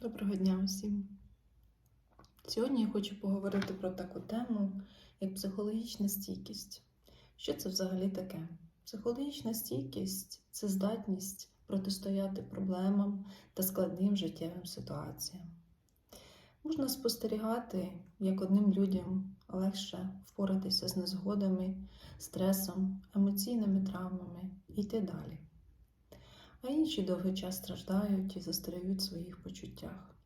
Доброго дня усім. Сьогодні я хочу поговорити про таку тему, як психологічна стійкість. Що це взагалі таке? Психологічна стійкість це здатність протистояти проблемам та складним життєвим ситуаціям. Можна спостерігати, як одним людям легше впоратися з незгодами, стресом, емоційними травмами і йти далі а інші довгий час страждають і застряють в своїх почуттях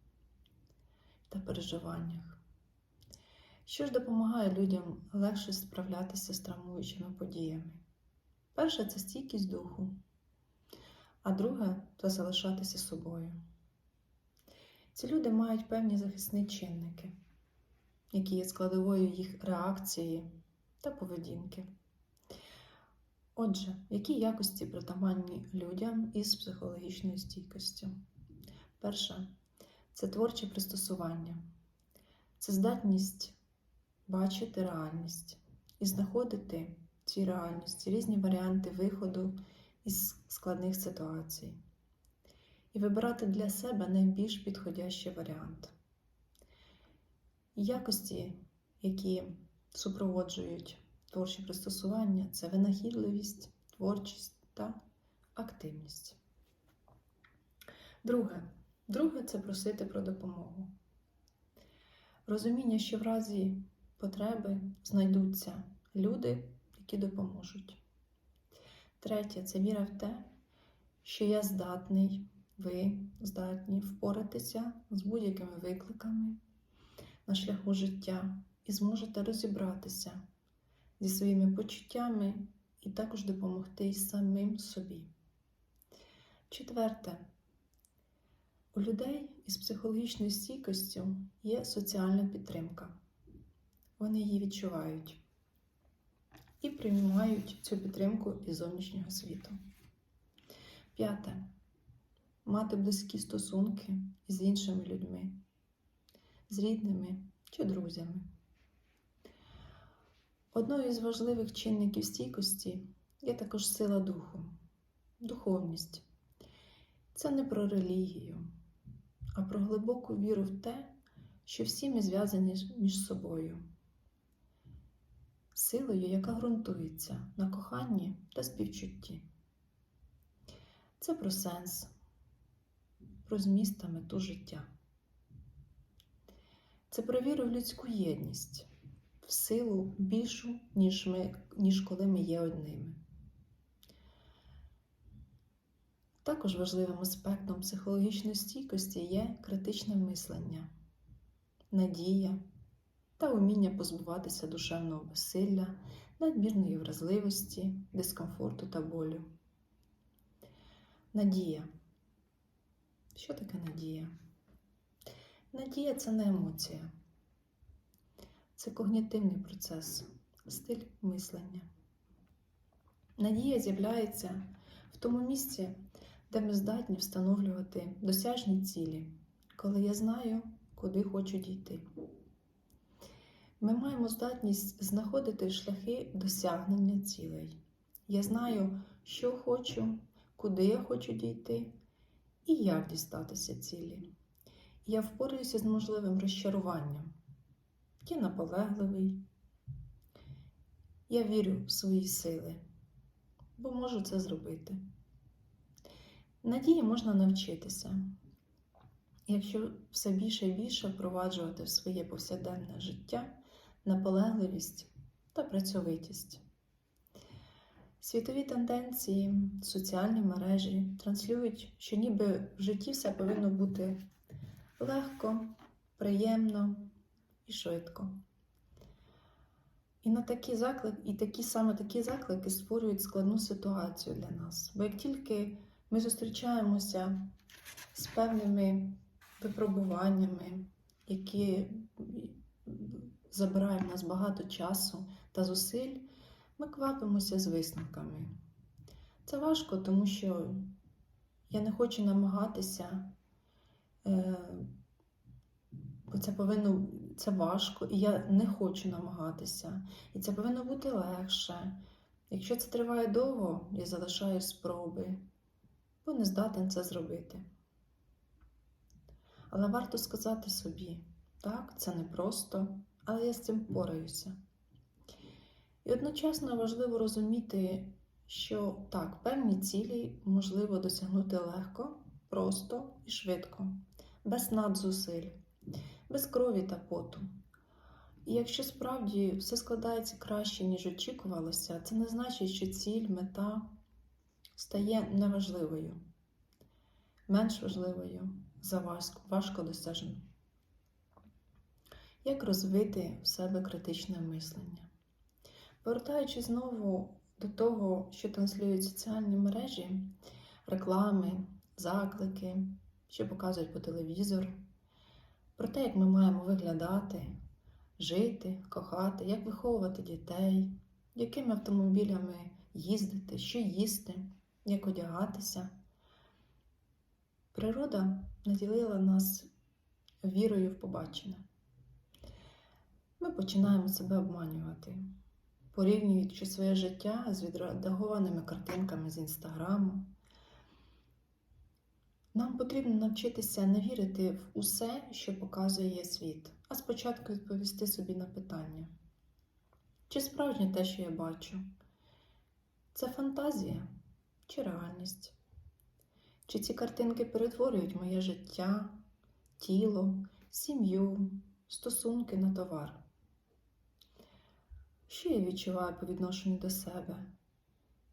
та переживаннях. Що ж допомагає людям легше справлятися з травмуючими подіями? Перше це стійкість духу, а друге це залишатися собою. Ці люди мають певні захисні чинники, які є складовою їх реакції та поведінки. Отже, які якості притаманні людям із психологічною стійкістю? Перше це творче пристосування, це здатність бачити реальність і знаходити в цій реальності різні варіанти виходу із складних ситуацій, і вибирати для себе найбільш підходящий варіант. Якості, які супроводжують Творчі пристосування це винахідливість, творчість та активність. Друге. Друге це просити про допомогу. Розуміння, що в разі потреби знайдуться люди, які допоможуть. Третє це віра в те, що я здатний, ви здатні впоратися з будь-якими викликами на шляху життя і зможете розібратися зі своїми почуттями і також допомогти самим собі. Четверте, у людей із психологічною стійкістю є соціальна підтримка. Вони її відчувають і приймають цю підтримку із зовнішнього світу. П'яте. Мати близькі стосунки з іншими людьми, з рідними чи друзями. Одною із важливих чинників стійкості є також сила духу, духовність. Це не про релігію, а про глибоку віру в те, що всі ми зв'язані між собою, силою, яка ґрунтується на коханні та співчутті. Це про сенс, про зміст та мету життя. Це про віру в людську єдність в силу більшу, ніж, ми, ніж коли ми є одними. Також важливим аспектом психологічної стійкості є критичне мислення, надія та уміння позбуватися душевного безсилля, надмірної вразливості, дискомфорту та болю. Надія. Що таке надія? Надія це не емоція це когнітивний процес, стиль мислення. Надія з'являється в тому місці, де ми здатні встановлювати досяжні цілі, коли я знаю, куди хочу дійти. Ми маємо здатність знаходити шляхи досягнення цілей. Я знаю, що хочу, куди я хочу дійти і як дістатися цілі. Я впораюся з можливим розчаруванням. Я наполегливий. Я вірю в свої сили, бо можу це зробити. Надії можна навчитися, якщо все більше і більше впроваджувати в своє повсякденне життя наполегливість та працьовитість. Світові тенденції, соціальні мережі транслюють, що ніби в житті все повинно бути легко, приємно і швидко. І на такі заклики, і такі саме такі заклики створюють складну ситуацію для нас. Бо як тільки ми зустрічаємося з певними випробуваннями, які забирають в нас багато часу та зусиль, ми квапимося з висновками. Це важко, тому що я не хочу намагатися, е, бо це повинно це важко, і я не хочу намагатися. І це повинно бути легше. Якщо це триває довго, я залишаю спроби, бо не здатен це зробити. Але варто сказати собі, так, це непросто, але я з цим впораюся. І одночасно важливо розуміти, що так, певні цілі можливо досягнути легко, просто і швидко, без надзусиль, без крові та поту. І якщо справді все складається краще, ніж очікувалося, це не значить, що ціль, мета стає неважливою, менш важливою за важко, досяжною. Як розвити в себе критичне мислення? Повертаючись знову до того, що транслюють соціальні мережі, реклами, заклики, що показують по телевізору, про те, як ми маємо виглядати, жити, кохати, як виховувати дітей, якими автомобілями їздити, що їсти, як одягатися. Природа наділила нас вірою в побачене. Ми починаємо себе обманювати, порівнюючи своє життя з відредагованими картинками з інстаграму. Нам потрібно навчитися не вірити в усе, що показує світ, а спочатку відповісти собі на питання: чи справжнє те, що я бачу? Це фантазія чи реальність? Чи ці картинки перетворюють моє життя, тіло, сім'ю, стосунки на товар? Що я відчуваю по відношенню до себе?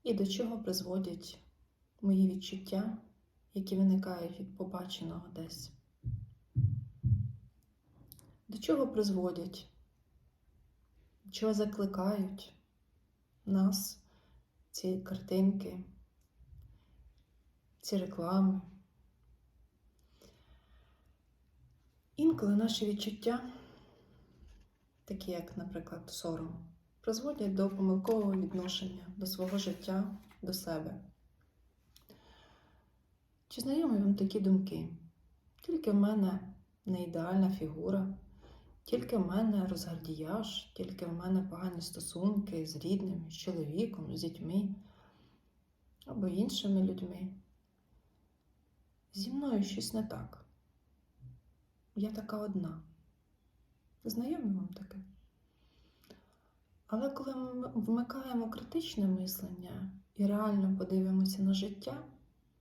І до чого призводять мої відчуття, які виникають від побаченого десь? До чого призводять? Чого закликають нас ці картинки, ці реклами? Інколи наші відчуття, такі як, наприклад, сором, призводять до помилкового відношення до свого життя, до себе. Чи знайомі вам такі думки? Тільки в мене не ідеальна фігура, тільки в мене розгардіяж, тільки в мене погані стосунки з рідними, з чоловіком, з дітьми або іншими людьми. Зі мною щось не так. Я така одна. Знайомі вам таке? Але коли ми вмикаємо критичне мислення і реально подивимося на життя,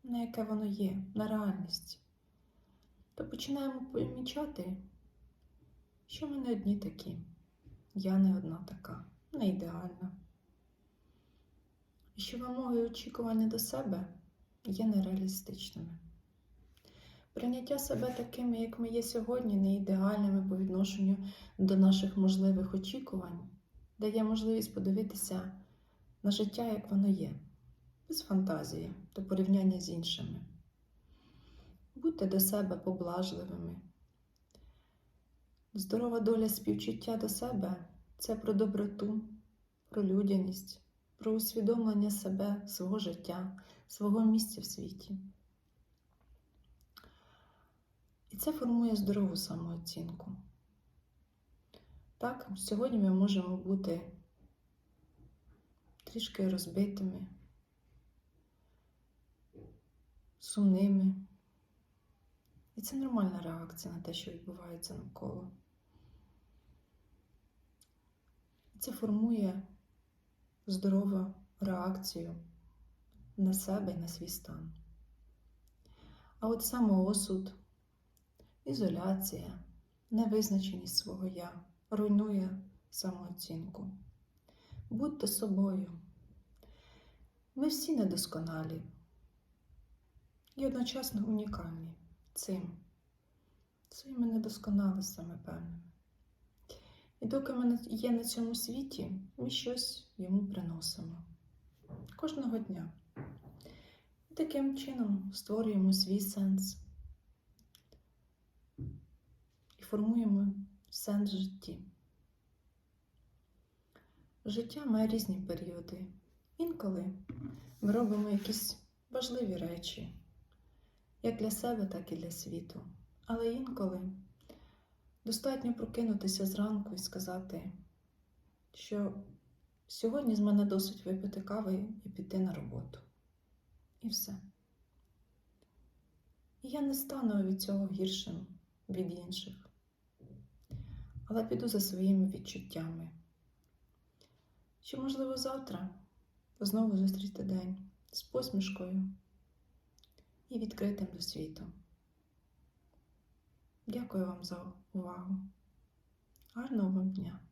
на яке воно є, на реальність, то починаємо помічати, що ми не одні такі. Я не одна така, не ідеальна. І що вимоги і очікування до себе є нереалістичними. Прийняття себе такими, як ми є сьогодні, не ідеальними по відношенню до наших можливих очікувань, дає можливість подивитися на життя, як воно є, без фантазії та порівняння з іншими. Будьте до себе поблажливими. Здорова доля співчуття до себе це про доброту, про людяність, про усвідомлення себе, свого життя, свого місця в світі. І це формує здорову самооцінку. Так, сьогодні ми можемо бути трішки розбитими, сумними. І це нормальна реакція на те, що відбувається навколо. Це формує здорову реакцію на себе і на свій стан. А от самоосуд, ізоляція, невизначеність свого я руйнує самооцінку. Будьте собою. Ми всі недосконалі і одночасно унікальні цим, своїми недосконалостями певними. І доки ми є на цьому світі, ми щось йому приносимо кожного дня. І таким чином створюємо свій сенс і формуємо сенс в житті. Життя має різні періоди. Інколи ми робимо якісь важливі речі, як для себе, так і для світу. Але інколи достатньо прокинутися зранку і сказати, що сьогодні з мене досить випити кави і піти на роботу. І все. І я не стану від цього гіршим від інших. Але піду за своїми відчуттями. Чи, можливо, завтра знову зустріти день з посмішкою і відкритим до світу. Дякую вам за увагу. Гарного вам дня!